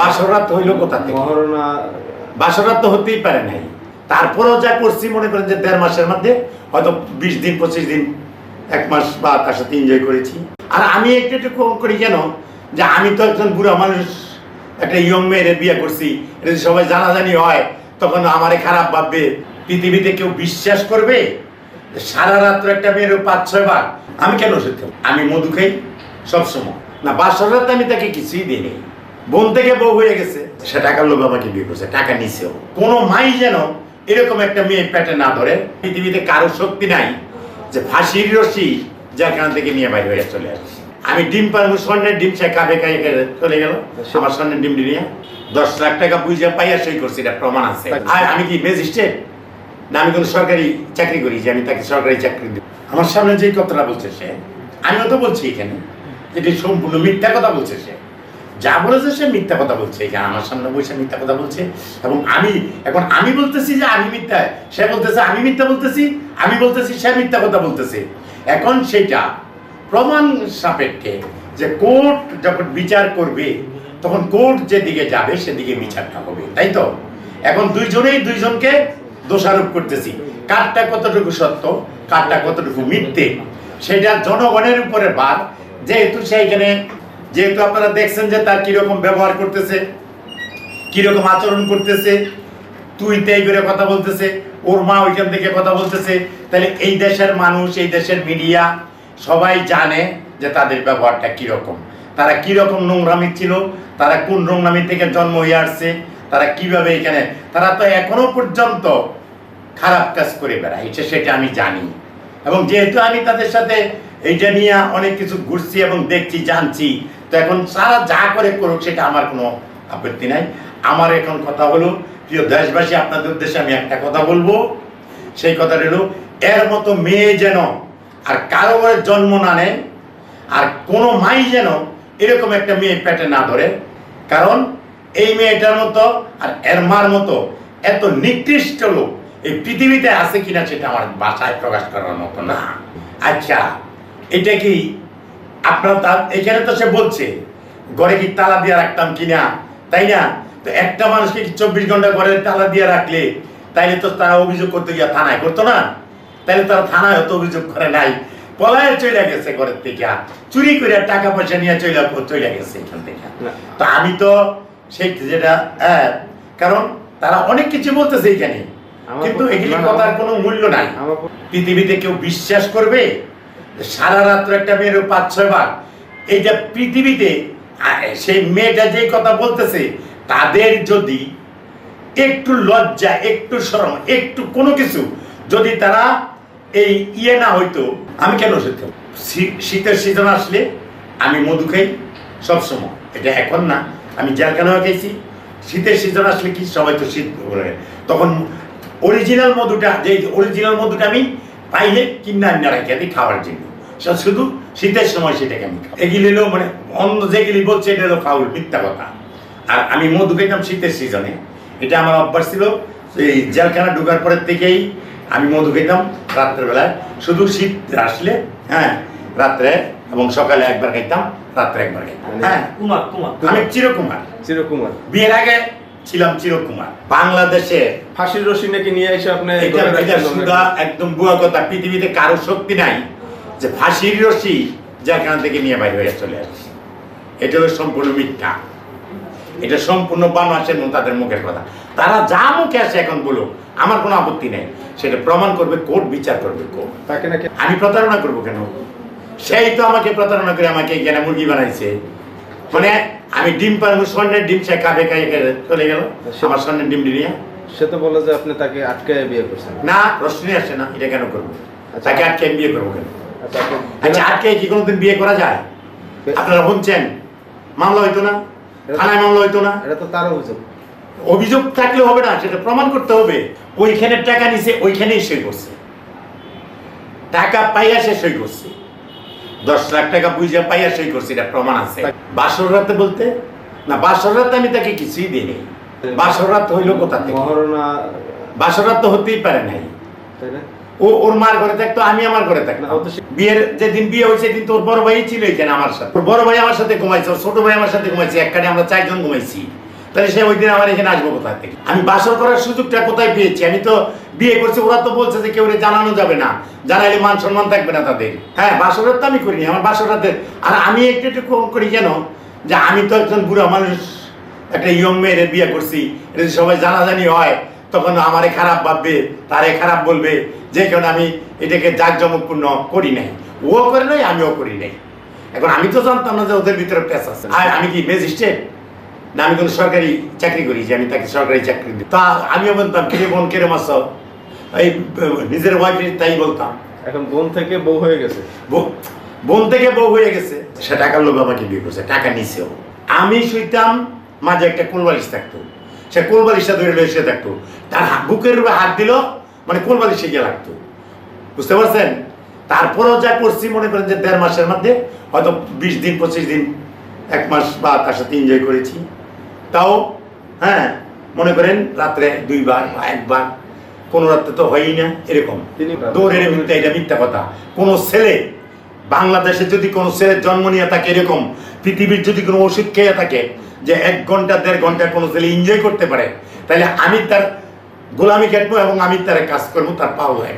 বাসরাত হইল কোথা থেকে? মহারণা বাসরাত তো হতেই পারে নাই। তারপরেও যা করছি মনে করেন যে দেড় মাসের মধ্যে হয়তো বিশ দিন পঁচিশ দিন এক মাস বা তার সাথে এনজয় করেছি। আর আমি একটু একটু করি কেন? যে আমি তো একজন বুড়া মানুষ একটা ইয়ং মেয়ের বিয়ে করছি এটা যদি সবাই জানাজানি হয় তখন আমারে খারাপ ভাববে। পৃথিবীতে কেউ বিশ্বাস করবে? সারা রাত্র একটা মেয়ের পাঁচ ছয় বার। আমি কেন খাব? আমি মধু খাই সবসময়। না বাসর রাতে আমি তাকে কিছুই দিই বোন থেকে বউ হয়ে গেছে। সে টাকার লোক আমাকে বিয়ে করছে, টাকা নিছেও কোনো মাই যেন এরকম একটা মেয়ে পেটে না ধরে, পৃথিবীতে কারও শক্তি নাই যে ফাঁসির রশি যেখান থেকে নিয়ে বাইরে হয়ে চলে আসছে আমি ডিম পারব স্বর্ণের ডিম সে কাবে করে চলে গেল। আমার স্বর্ণের ডিম নিয়ে দশ লাখ টাকা বুঝে পাইয়া সই করছি, এটা প্রমাণ আছে। আর আমি কি ম্যাজিস্ট্রেট না, আমি কোনো সরকারি চাকরি করি যে আমি তাকে সরকারি চাকরি দিই আমার সামনে যে কথাটা বলছে সে, আমিও তো বলছি এখানে এটি সম্পূর্ণ মিথ্যা কথা বলছে সে। যা বলেছে সে মিথ্যা কথা বলছে। এখানে আমার সামনে বসে মিথ্যা কথা বলছে এবং আমি, এখন আমি বলতেছি যে আমি মিথ্যা, সে বলতেছে আমি মিথ্যা বলতেছি, আমি বলতেছি সে মিথ্যা কথা বলতেছে। এখন সেটা প্রমাণ সাপেক্ষে যে কোর্ট যখন বিচার করবে, তখন কোর্ট যেদিকে যাবে সেদিকে বিচারটা হবে, তাই তো? এখন দুইজনেই দুইজনকে দোষারোপ করতেছি। কারটা কতটুকু সত্য, কারটা কতটুকু মিথ্যে, সেটা জনগণের উপরে বাদ। যেহেতু সেইখানে যেহেতু আপনারা দেখছেন যে তার কীরকম ব্যবহার করতেছে, কীরকম আচরণ করতেছে তুই তাই করে কথা বলতেছে, ওর মা ওইখান থেকে কথা বলতেছে, তাহলে এই দেশের মানুষ, এই দেশের মিডিয়া সবাই জানে যে তাদের ব্যবহারটা কীরকম। তারা কীরকম নোংরামি ছিল, তারা কোন নোংরামি থেকে জন্ম হয়ে আসছে, তারা কীভাবে এখানে তারা তো এখনও পর্যন্ত খারাপ কাজ করে বেড়ায় সেটা আমি জানি। এবং যেহেতু আমি তাদের সাথে এইটা নিয়ে অনেক কিছু ঘুরছি এবং দেখছি, জানছি তো এখন সারা যা করে করুক, সেটা আমার কোনো আপত্তি নাই। আমার এখন কথা হলো, প্রিয় দেশবাসী, আপনাদের উদ্দেশ্যে আমি একটা কথা বলব। সেই কথাটা হলো এর মতো মেয়ে যেন আর কারও জন্ম না নেয়, আর কোনো মাই যেন এরকম একটা মেয়ে পেটে না ধরে। কারণ এই মেয়েটার মতো আর এর মার মতো এত নিকৃষ্ট লোক এই পৃথিবীতে আছে কিনা সেটা আমার বাসায় প্রকাশ করার মতো না। আচ্ছা এটা কি আপনার তার এখানে তো সে বলছে ঘরে কি তালা দিয়ে রাখতাম কিনা? তাই না? তো একটা মানুষকে চব্বিশ ঘণ্টা ঘরে তালা দিয়ে রাখলে তাইলে তো তারা অভিযোগ করতে গিয়ে থানায় করতো না? তাহলে তারা থানায় হয়তো অভিযোগ করে নাই। পলায় চলে গেছে ঘরের থেকে। চুরি করে টাকা পয়সা নিয়ে চলে চলে গেছে এখান থেকে। তো আমি তো সেই যেটা হ্যাঁ কারণ তারা অনেক কিছু বলতেছে এখানে। কিন্তু এগুলি কথার কোনো মূল্য নাই। পৃথিবীতে কেউ বিশ্বাস করবে? সারা রাত্র একটা মেয়ের পাঁচ, ছয় বার এইটা পৃথিবীতে সেই মেয়েটা যে কথা বলতেছে, তাদের যদি একটু লজ্জা, একটু শরম, একটু কোনো কিছু যদি তারা এই ইয়ে না হইতো, আমি কেন খাব? শীতের সিজন আসলে আমি মধু খাই সবসময় এটা এখন না, আমি জেলখানাও খেয়েছি শীতের সিজন আসলে কি, সবাই তো শীত। তখন অরিজিনাল মধুটা যে অরিজিনাল মধুটা আমি পাইলে কিনে আনি রাখি, আমি খাওয়ার জন্য শুধু শীতের সময় সেটাকে আমি খাই। এগুলি হলো মানে অন্য যেগুলি বলছে এটা হলো ফাউল মিথ্যা কথা। আর আমি মধু খাইতাম শীতের সিজনে এটা আমার অভ্যাস ছিল। এই জেলখানা ঢুকার পরের থেকেই আমি মধু খেতাম রাত্রের বেলায় শুধু শীত আসলে হ্যাঁ রাত্রে এবং সকালে একবার খাইতাম রাত্রে একবার খাইতাম। হ্যাঁ। কুমার কুমার আমি চিরকুমার। চিরকুমার। বিয়ের আগে ছিলাম চিরকুমার। বাংলাদেশে ফাঁসির রশি নাকি নিয়ে এসে আপনি সুদা একদম বুয়া কথা। পৃথিবীতে কারও শক্তি নাই। যে ফাঁসির রশি যেখান থেকে নিয়ে বাইরে হয়ে চলে আসছে। এটা হলো সম্পূর্ণ মিথ্যা। এটা সম্পূর্ণ বাংলাদেশের মতো তাদের মুখের কথা। তারা যা মুখে আসে এখন বলো আমার কোনো আপত্তি নেই। সেটা প্রমাণ করবে কোর্ট বিচার করবে কোর্ট। তাকে নাকি আমি প্রতারণা করব কেন? সেই তো আমাকে প্রতারণা করে আমাকে এখানে মুরগি বানাইছে। মানে আমি ডিম পারব স্বর্ণের ডিম সে কাবে কাবে চলে গেল। আমার স্বর্ণের ডিম নিয়ে। সে তো বলে যে আপনি তাকে আটকায় বিয়ে করছেন। না প্রশ্নই আসে না এটা কেন করব? আচ্ছা। তাকে আটকে আমি বিয়ে করব কেন? আচ্ছা, আটকে কি কোনোদিন বিয়ে করা যায়? আপনারা শুনছেন? মামলা হইতো না থানায় মামলা হইতো না। এটা তো তার অভিযোগ। অভিযোগ থাকলে হবে না সেটা প্রমাণ করতে হবে। ওইখানে টাকা নিছে ওইখানেই সই করছে। টাকা পাইয়া সে সই করছে। দশ লাখ টাকা বুঝে পাইয়া সই করছে এটা প্রমাণ আছে। বাসর রাতে বলতে? না বাসর রাতে আমি তাকে কিছুই দিইনি বাসর রাত হইল কোথা থেকে? বাসর রাত তো হতেই পারে নাই। তাই না? ও ওর মার ঘরে থাকতো, আমি আমার ঘরে থাকতাম। তো বিয়ের যেদিন বিয়ে হয়েছে, সেদিন তোর বড় ভাই ছিল এখানে আমার সাথে। ওর বড় ভাই আমার সাথে ঘুমাইছে, ওর ছোট ভাই আমার সাথে ঘুমাইছে এক কাটে আমরা চারজন ঘুমাইছি। তাহলে সে ওই দিন আমার এখানে আসব কোথা থেকে? আমি বাসর করার সুযোগটা কোথায় পেয়েছি? আমি তো বিয়ে করছি, ওরা তো বলছে যে কেউ জানানো যাবে না। জানাইলে মান সম্মান থাকবে না তাদের। হ্যাঁ বাসরের তো আমি করিনি, আমার বাসরাতে আর আমি একটু একটু কম করি কেন? যে আমি তো একজন বুড়া মানুষ, একটা ইয়ং মেয়ের বিয়ে করছি, এটা সবাই জানাজানি হয়। তখন আমারে খারাপ ভাববে তারে খারাপ বলবে যে কারণে আমি এটাকে জাঁকজমকপূর্ণ করি নাই। ও করে নাই আমিও করি নাই। এখন আমি তো জানতাম না যে ওদের ভিতরে প্যাস আছে। আর আমি কি ম্যাজিস্ট্রেট? না আমি কোনো সরকারি চাকরি করি যে আমি তাকে সরকারি চাকরি দিই। তা আমিও বলতাম কিরে বোন কেরে মাস এই নিজের ওয়াইফের তাই বলতাম। এখন বোন থেকে বউ হয়ে গেছে। বোন থেকে বউ হয়ে গেছে। সে টাকার লোক আমাকে বিয়ে করছে টাকা নিছেও আমি শুইতাম মাঝে একটা কুলবালিশ থাকতো। সে কোলবালিশটা ধরে লয়ে থাকতো তার বুকের উপরে হাত দিল মানে কোলবালিশে গিয়ে লাগতো। বুঝতে পারছেন? তারপরেও যা করছি মনে করেন যে দেড় মাসের মধ্যে হয়তো বিশ দিন পঁচিশ দিন এক মাস বা তার সাথে এনজয় করেছি। তাও হ্যাঁ মনে করেন রাত্রে দুইবার বা একবার কোনো রাত্রে তো হয়ই না এরকম। দৌড়ের মিথ্যা এটা মিথ্যা কথা। কোনো ছেলে বাংলাদেশে যদি কোনো ছেলের জন্ম নিয়ে থাকে এরকম পৃথিবীর যদি কোনো ওষুধ খেয়ে থাকে যে এক ঘণ্টা, দেড় ঘণ্টা কোনো ছেলে এনজয় করতে পারে তাহলে আমি তার গোলামি কাটবো এবং আমি তার কাজ করব, তার পাও এক